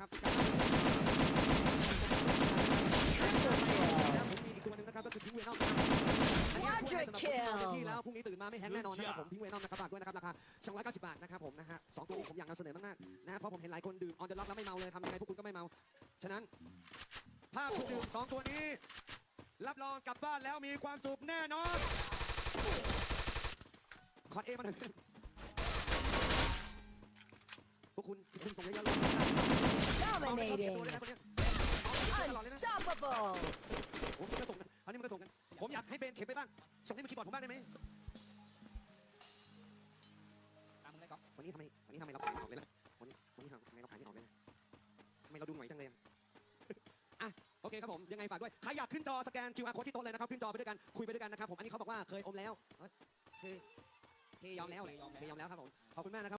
นะครับแล้วผมมีอีกตัวหนึ่งนะครับก็คือพิงเวนอมนะครับอันนี้ช่วยสำหรับคนที่นอนเต็มที่แล้วพรุ่งนี้ตื่นมาไม่แห้งแน่นอนนะครับผมพิงเวนอมนะครับฝากด้วยนะครับราคา290 บาทนะครับผมนะฮะสองตัวนี้ผมอยากนำเสนอมากๆนะฮะเพราะผมเห็นหลายคนดื่มออนเดอะล็อกแล้วไม่เมาเลยทำยังไงพวกคุณก็ไม่เมา ฉะนั้นถ้าคุณดื่มสองตัวนี้ รับรองกลับบ้านแล้วมีความสุขแน่นอนคอร์ดเอมาหน่อยเพื่อนพวกคุณคุณส่งเยอะๆเลย Unstoppable! ผมก็ส่งกันอันนี้มันก็ส่งกัน ผมอยากให้เบนเข็มไปบ้าง ส่งให้มันคีย์บอร์ดผมบ้างได้ไหมตามมึงเลยก๊อฟวันนี้ทำไม วันนี้ทำไมเราขายไม่ออกเลยล่ะวันนี้ วันนี้ทำไมเราขายไม่ออกเลยนะทำไมเราดูหน่อยจังเลยอะอะ โอเคครับผม ยังไงฝากด้วย ใครอยากขึ้นจอสแกน QR code ที่โต๊ะเลยนะครับ ขึ้นจอไปด้วยกัน คุยไปด้วยกันนะครับผม อันนี้เขาบอกว่าเคยอมแล้วเฮ้ยเคยเคยยอมแล้วเลยเคยยอมแล้วครับผม ขอบคุณมากนะครับ